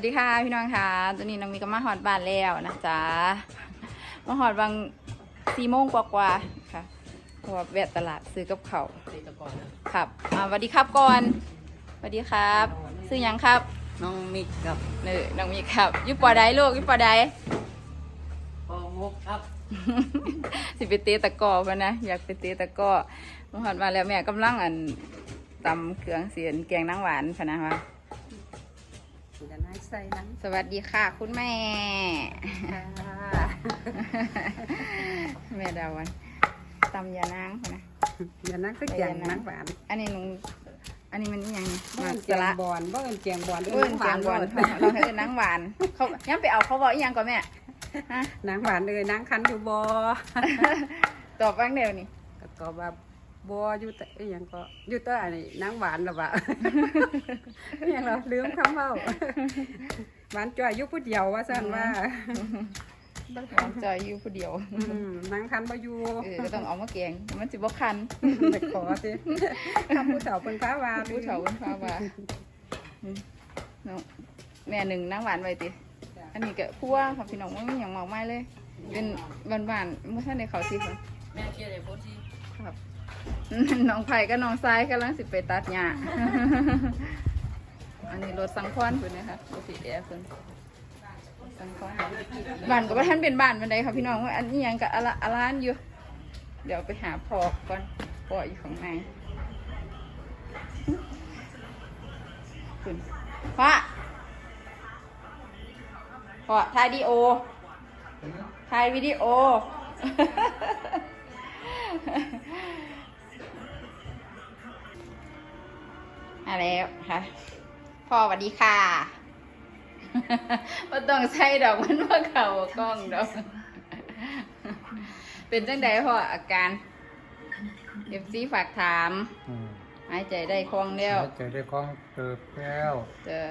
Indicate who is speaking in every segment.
Speaker 1: วัสดีค่ะพี่น้องค่ะตอนนี้น้องมีก็มาหอดบ้านแล้วนะจ๊ะมาหอดบางสี่โมงกว่าๆค่ะเพราะว่าแวะตลาดซื้อกับเขาวครับอ่าสวัสดีครับก่อนสวัสดีครับ ซื้อหยังครับ
Speaker 2: น้องมิกกับ
Speaker 1: เนอน้องมีครับอยุปอใดลูกอยุปอใด
Speaker 2: ปอมุกครับ
Speaker 1: สิไปเตะตะกร้อกันนะอยากไปเตะตะกร้อมาหอดมาแล้วแม่กำลังอันตำเครื่องเสียนแกงนางหวานพะนะว่า
Speaker 2: จะน่าใส่นัง
Speaker 1: สวัสดีค่ะ คุณแม่
Speaker 2: ค่ะ
Speaker 1: แม่ดาวันตำยานางพะนะ
Speaker 2: อย่านั่งก็แกงนังหวาน
Speaker 1: อันนี้หนูอันนี้มันอิหยัง
Speaker 2: บ่
Speaker 1: มา
Speaker 2: เอิ้นแก
Speaker 1: ส
Speaker 2: ง
Speaker 1: ละ
Speaker 2: บอนบ่เอิ้นแกงบอน
Speaker 1: เอื้นแกงบอลเราให้เอื้นนางหวานเขาย้ำไปเอาเขาบอกอีหยังก่อนแม่ฮะ
Speaker 2: นางหวานเลยนางคันอยู่บ่
Speaker 1: ตอบบ้างเดี๋ยวนี้
Speaker 2: ก็ตอ บว่าบ่อยู่แต่อีหยังก็อยู่แต่อันนี้นางหวานล่ะว่าอีหยังเราลืมคำเว้าหวานจ่อยอยู่ผู้เดียวว่าซั่นว่า
Speaker 1: หวานใจอยู่ผู้เดียว
Speaker 2: อืมนางคันบ่อยู่
Speaker 1: เออก็ต้องเอามาแกง มันสิบ่คัน
Speaker 2: แต่ขอสิคำผู้เฒ่าเพิ่นพาว่า
Speaker 1: ผู้เฒ่าคุณพ่อว่าอืมเนาะแม่หนึ่งนางหวานไว้ติอันนี้ก็คั่วค่ะพี่น้องว่ามีอย่างมากมายเลย เป็นหวานๆเมื่อท่านในเขาสิค่ะ
Speaker 2: แม่เคียได้โพสิ
Speaker 1: ครับ น้องไผ่กับน้องทรายกำลังสิไปตัดหญ้าอันนี้รถสังควอนเพิ่นนะคะรถสีแอร์เพิ่นสังควอนบ้านก็ว่าท่านเป็นบ้านบันไดค่ะพี่น้องว่าอันนี้ยังกับอะละอะล้านอยู่ เดี๋ยวไปหาพอก่อนพออยู่ข้างในคุณพ่อพ่อถ่ายวิดีโอถ่ายวิดีโอ มาแล้วค่ะ พ่อสวัสดีค่ะว่าต้องใช้ดอกมันว่าเข่ากล้องดอก เป็นจังใดพ่ออาการเอฟซีฝากถาม
Speaker 3: อืม
Speaker 1: หายใจได้คล่องแล้ว
Speaker 3: หายใจได้คล่องเติบแล้ว
Speaker 1: เจอ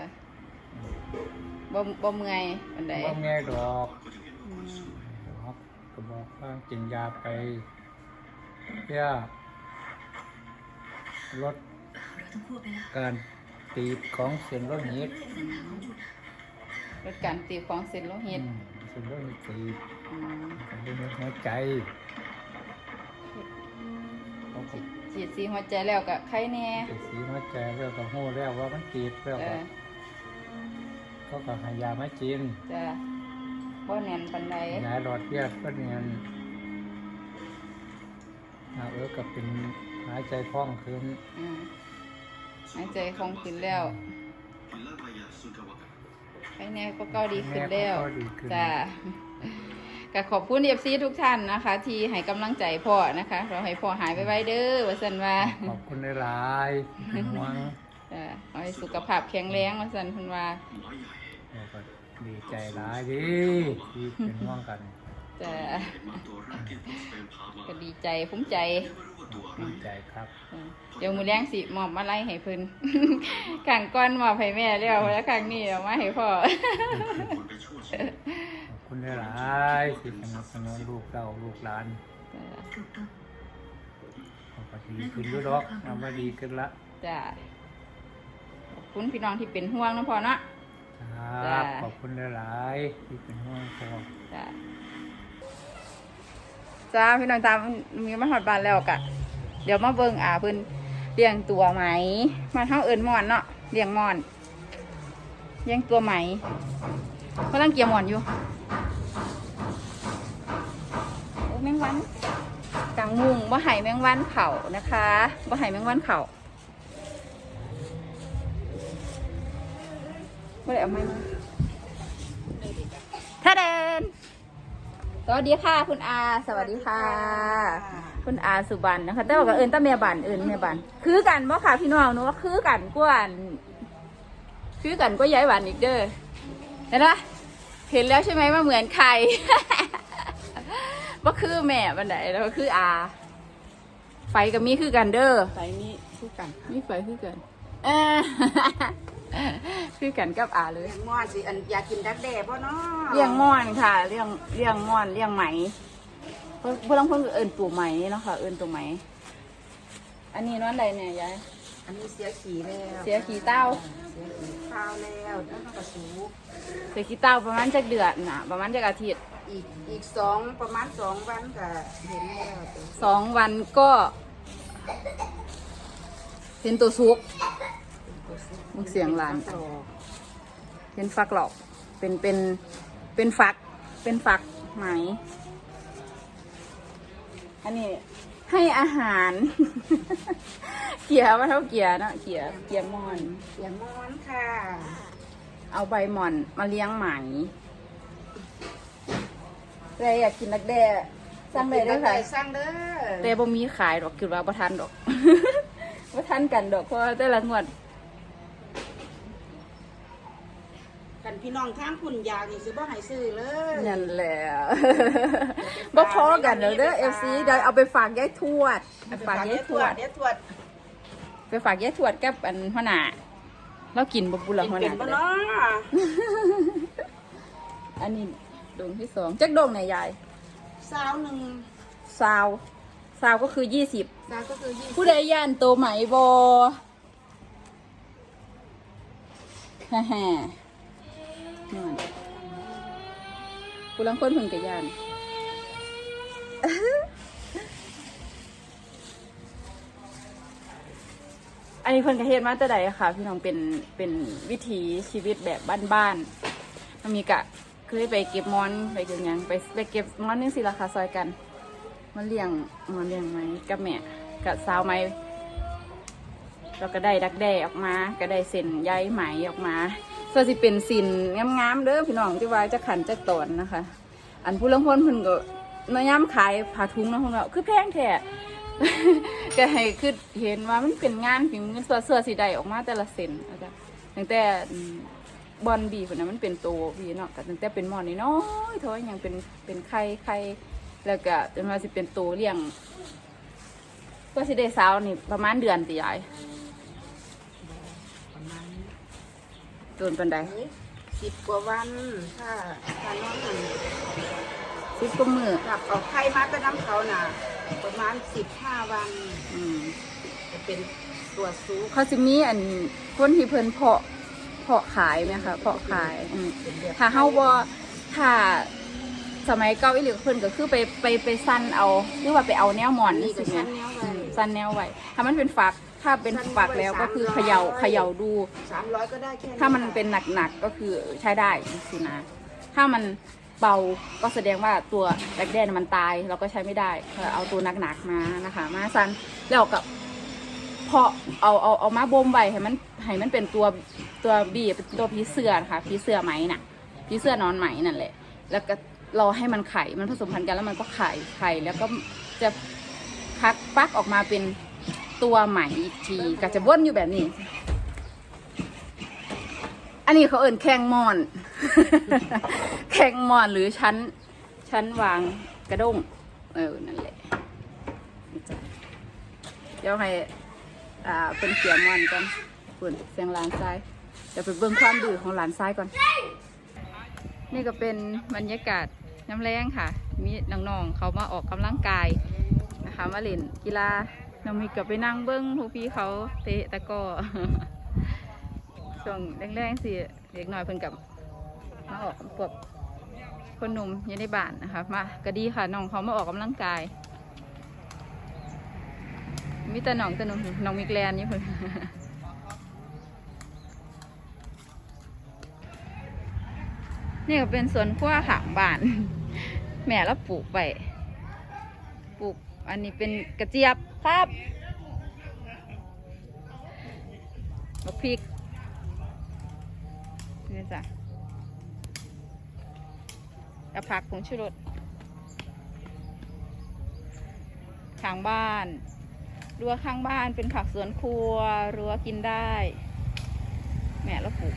Speaker 1: บ่บ่เมื่อยปันใด
Speaker 3: ว่าแง่ดอก
Speaker 1: อืม
Speaker 3: ดอกก็บอกว่ากินยาไปเพื่อลด การตีบของเส้นโลหิต
Speaker 1: ลดการตีบของเส้นโลหิต
Speaker 3: อืมเส้นโลหิตตีบ
Speaker 1: อืม
Speaker 3: เส้นโลหิตหัวใจเขาก็
Speaker 1: ฉีดซีหัวใจแล้วก็ไข้แน่
Speaker 3: ไปสีหัวใจแล้วก็หู้แล้วว่ามันตีบแล้ว
Speaker 1: เอ
Speaker 3: ก็
Speaker 1: อ
Speaker 3: เขาก็ให้ยามากิน
Speaker 1: จะบ่แน่นปันใด
Speaker 3: ยาหลอดเลือดก็เนียนอ่าเออก็เป็นหายใจคล่องขึ้น
Speaker 1: อืม หายใจคล่องขึ้นแล้วไข้แน่ก็เก้าดีขึ้นแล้ว
Speaker 3: ก็ดีขึ้น
Speaker 1: จ้าก็ขอบคุณเอฟซีทุกท่านนะคะ ที่ให้กำลังใจพ่อนะคะ เราให้พ่อหายไปไวๆเด้อว่าสันว่า
Speaker 3: ขอบคุณหลายๆเป็นห่วง
Speaker 1: จ้าขอให้สุขภาพแข็งแรงว่าสันคุณว่า
Speaker 3: เราก็ดีใจหลายดีที่เป็นห่วงกัน
Speaker 1: จ้าก็ดีใจภูมิใจ
Speaker 3: ดีใจครับ
Speaker 1: จ้ะเดี๋ยวมือแรงสิมอบมาไล่ให้เพิ่นขังก้อนมอบให้แม่แล้วแล้วครั้งนี้เอามาให้พ่อ
Speaker 3: ขอบคุณหลายๆที่สนับสนุนลูกเต้าลูกหลาน
Speaker 1: จ้า
Speaker 3: เขาก็ดีขึ้นด้วยดอกเอามาดีขึ้นละ
Speaker 1: จ้าขอบคุณพี่น้องที่เป็นห่วงนะพ่อเนาะ
Speaker 3: ครับ
Speaker 1: จ้า
Speaker 3: ขอบคุณหลายๆที่เป็นห่วงพ่อ
Speaker 1: จ้า จ้าพี่น้องตามมีมาหอดบานแล้วกะ เดี๋ยวมาเบิ่งอ่าเพิ่นเลี้ยงตัวไหม มาเท่าเอิญมอนเนาะเลี้ยงมอนเลี้ยงตัวไหมกำลังเกี่ยวหมอนอยู่โอ้แมงวันกลางมุงบ่ไห่แมงวันเข่านะคะบ่ไห่แมงวันเข่าบ่ได้เอาไม้มาถ้าเดิน สวัสดีค่ะ คุณอา สวัสดีค่ะ คุณอาสุบันนะคะแต่ว่าก็เอิญตั้งเมียบันเอิญเมียบันคือกันบ่ค่ะพี่น้องหนูว่าคือกันกว่าอันคือกันก็ย้ายหวานอีกเด้อเห็นปะเห็นแล้วใช่ไหมว่าเหมือนใครว่าคือแม่บันไดแล้วก็คืออา ไฟกับมีคือกันเด้อ
Speaker 2: ใส่นี่คู่กัน
Speaker 1: มีไฟคือกันเออ คือกันกับอาเลย
Speaker 2: เลี้ยงหม้อสิอันอยากกินดักแด้บ่เนาะ
Speaker 1: เลี้ยงม่อนค่ะ เลี้ยงเลี้ยงม่อนเลี้ยงไหมเพื่อนเพื่อนเพื่อนเอิญตัวไหมเนาะค่ะ เอิญตัวไหม อันนี้นอนอะไรเนี่ยยาย
Speaker 2: อันนี้เสียขี่แล้ว
Speaker 1: เสียขี่เต้า
Speaker 2: เสียขี่ข้าวแล้วแล้วก็สูบ
Speaker 1: เสร็จขี้เต้าประมาณจักเดือนน่ะประมาณจักอาทิตย์
Speaker 2: อีกอีกสองประมาณสองวันก็เห็นแล้ว
Speaker 1: สองวันก็ เห็นตัวซุก มึงเสียงหลาน
Speaker 2: ต่อ
Speaker 1: เห็นฟักหลอก เป็นเป็นเป็นฟัก เป็นฟักไหม อันนี้ให้อาหาร เกียร์ว่าเท่าเกียร์เนอะเกียร์เกียร์มอน
Speaker 2: อย่างมอนค่ะ
Speaker 1: เอาใบหม่อนมาเลี้ยงไหมแต่อยากกินนักแด้สั่งได้เด้วยค่ะ
Speaker 2: สร้างเด้อ
Speaker 1: แต่บ่มีขายดอกคือว่าบ่ทันดอกบ่ทันกันดอกเพราะว่าแต่ละงวด
Speaker 2: กัน พี่น้องทางคุณอยากนี่สิบ่ให้ซื้อเลย
Speaker 1: นั่นแหละบ่พอกันเด้อเด้อ FC เดี๋ยวเอาไปฝากยายทวดไปฝากยายทวด
Speaker 2: เดี๋ยวตรวจ
Speaker 1: ไปฝากยายทวดกับอันหัวหน้าเรากินบ่ปุละหัวห
Speaker 2: เป็น
Speaker 1: น้า
Speaker 2: บ่
Speaker 1: ก็ได้
Speaker 2: เนาะ
Speaker 1: อันนี้ดงที่สองจักดงไหนยาย
Speaker 2: สาวหนึ่ง
Speaker 1: ซาวซาวก็คือยี่สิบ
Speaker 2: สาวก็คือยี่สิบ
Speaker 1: ผู้ใดย่านโตไหมบอฮ่าฮ่า ผู้ลังคนเพิ่งกับยานอันนี้เพิ่นกระเฮ็ดมาแต่ใดอะค่ะ พี่น้องเป็นเป็นวิถีชีวิตแบบบ้านๆมันมีกะเคยไปเก็บมอนไปเก็บหยังไปไปเก็บมอนนี่สิราคาซอยกันมาเลี้ยงมาเลี้ยงไหมกับแม่กับสาวไหมเราก็ได้ดักแด้ออกมา ก็ได้เส้นใยไหมออกมา ส่วนสิเป็นสินงามๆเด้อพี่น้องที่ว่าจะขันจะตอนนะคะ อันผู้ลังคนเพิ่นก็น้อยย้ำขายผ้าถุงนะของเราคือแพงแท้ก็ให้คือเห็นว่ามันเป็นงานฝีมือเสื้อเสื้อสีใดออกมาแต่ละเส้นอาจจะตั้งแต่บอลบีคนนั้นมันเป็นตัวบีเนาะตั้งแต่เป็นหมอนน้อยเท่ายังเป็นเป็นไข่ไข่แล้วก็จนว่าสิเป็นตัวเลี้ยงก็สิได้สาวนี่ประมาณเดือนตีใหญ่
Speaker 2: ประมาณ
Speaker 1: โดนปันใด
Speaker 2: สิบกว่าวันถ้าถ้าน้องหัน
Speaker 1: สิบก็มือ
Speaker 2: ถ้าเอาไข่มาแต่น้ำเขาน่ะ ประมาณสิบห้าวัน
Speaker 1: อืม
Speaker 2: จะเป็นตัวซุป
Speaker 1: เขาจะมีอันคนที่เพิ่นเพาะเพาะขายไหมคะเพาะขายอืม
Speaker 2: เป็นแบบ
Speaker 1: ถ้าเฮาบ่ถ้าสมัยเก่าอีหลีเพิ่นก็คือไปไปไปสั้นเอาหรือว่าไปเอาแนวหมอน
Speaker 2: นี่
Speaker 1: นี่
Speaker 2: ก็
Speaker 1: สิแม่
Speaker 2: ชั้นแนวไว้
Speaker 1: สั้นแนวไว้ถ้ามันเป็นฝัก ถ้าเป็นฝักแล้วก็คือเขย่าเขย่าดู
Speaker 2: สามร้อยก็ได้แค่
Speaker 1: ถ้ามันเป็นหนักๆก็คือใช้ได้สินะ ถ้ามันเบาก็แสดงว่าตัวแบคแดนมันตายเราก็ใช้ไม่ได้ก็เอาตัวหนักๆมานะคะ มาซันแล้วกับพอเอาเอาเอามาบ่มไว้ให้มันให้มันเป็นตัวตัวบีเป็นตัวผีเสื้อนะคะผีเสื้อไหมน่ะผีเสื้อนอนไหมนั่นแหละ แล้วก็รอให้มันไข่มันผสมพันธุ์กันแล้วมันก็ไข่ไข่แล้วก็จะพักฟักออกมาเป็น ตัวไหม่อีกทีก็จะวนอยู่แบบนี้ อันนี้เขาเอิ่นแข่งมอน แข่งมอนหรือชั้น ชั้นวางกระด้ง เออ นั่นแหละ เดี๋ยวให้ อ่า เป็นเสียงมอนก่อนฝุ่นเสียงหลานซ้ายเดี๋ยวไปเบิ่งความดื้อของหลานซ้ายก่อน นี่ก็เป็นบรรยากาศน้ำแรงค่ะ มีน้องๆเขามาออกกำลังกายนะคะ มาเล่นกีฬา น้องมีกับไปนั่งเบิ้งพวกพี่เขาเตะตะก้อช่วงแรงๆสิเด็กน้อยเพิ่นกับมาออกพวกคนหนุ่มอยู่ในบ้านนะคะมาก็ดีค่ะน้องเขามาออกกำลังกาย มีแต่น้องแต่หนุ่มน้องมิกแลนนี่เพิ่นนี่ก็เป็นสวนขั้วขางบ้าน แม่แล้วปลูกไปปลูก อันนี้เป็นกระเจี๊ยบครับบักพริกนี่จ้ะกระผักผงชูรสข้างบ้านรั้วข้างบ้านเป็นผักสวนครัวรั้วกินได้แม่แล้วปลูก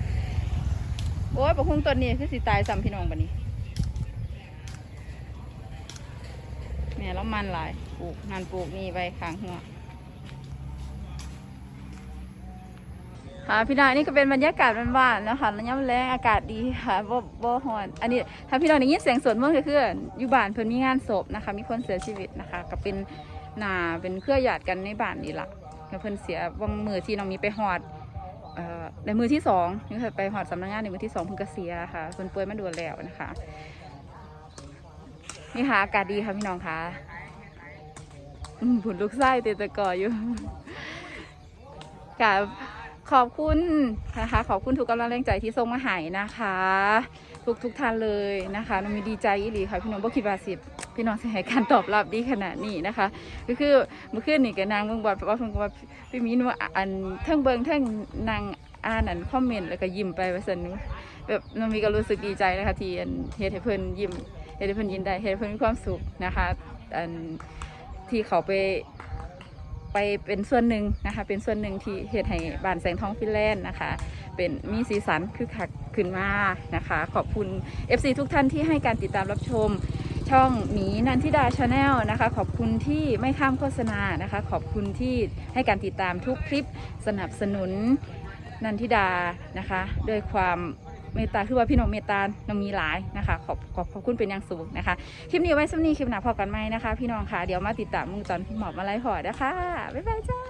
Speaker 1: โอ้ยปะคุงต้นนี้คือสิตายซ้ำพี่น้องบันนี้ แม่แล้วมันหลายปลูกงานปลูกนี่ใบข้างหัวค่ะพี่นายนี่ก็เป็นบรรยากาศบ้านๆนะคะแล้วย่ำแรงอากาศดีค่ะบ่บ่ฮ้อนอันนี้ถ้าพี่น้องได้ยินเสียงสวนเมืองก็คืออยู่บ้านเพิ่นมีงานศพนะคะ มีคนเสียชีวิตนะคะ ก็เป็นนาเป็นเครือญาติกันในบ้านนี่ล่ะแล้วเพิ่นเสียวังมือที่น้องมีไปฮอดเอ่อในมือที่สองนี่ค่ะไปหอดสำนักงานในมือที่สองเพิ่งเกษียค่ะเพิ่นป่วยมาดนแล้วนะคะ นี่ค่ะอากาศดีค่ะพี่น้องค่ะผุนลูกไส้เตะตะกออยู่กับขอบคุณนะคะ ขอบคุณทุกกำลังแรงใจที่ส่งมาใหายนะคะ ทุกทุกท่านเลยนะคะน้องมีดีใจอีหลีค่ะพี่น้องบ่คิดว่าสิพี่น้องจะให้การตอบรับดีขนาดนี้นะคะ ก็คือเมื่อคืนนี่ก็นางเบิ่งบอลเพราะว่าเพิ่นก็ว่าพี่มีนว่าอันเทั้งเบิ่งเทั้งนางอ่านอันคอมเมนต์แล้วก็ยิ้มไปว่าซั่นแบบน้องมีก็รู้สึกดีใจนะคะที่อันเฮ็ดให้เพิ่นยิ้ม เฮ็ดให้เพิ่นยิ้มได้เฮ็ดให้เพิ่นมีความสุขนะคะอันที่เขาไปไปเป็นส่วนหนึ่งนะคะ เป็นส่วนหนึ่งที่เฮ็ดให้บ้านแสงทองฟินแลนด์นะคะ เป็นมีสีสันคือคักขึ้นมานะคะ ขอบคุณ FC ทุกท่านที่ให้การติดตามรับชมช่องหมีนันทิดาชาแนลนะคะ ขอบคุณที่ไม่ข้ามโฆษณานะคะ ขอบคุณที่ให้การติดตามทุกคลิปสนับสนุนนันทิดานะคะ ด้วยความ เมตตาคือว่าพี่น้องเมตตาน้องมีหลายนะคะขอบขอบขอบคุณเป็นอย่างสูงนะคะคลิปนี้ไว้สำนีคลิปหน้าพอกันไหมนะคะ พี่น้องคะเดี๋ยวมาติดตามมึงตอนหมอบมาไล่หอดนะคะบ๊ายบายจ้า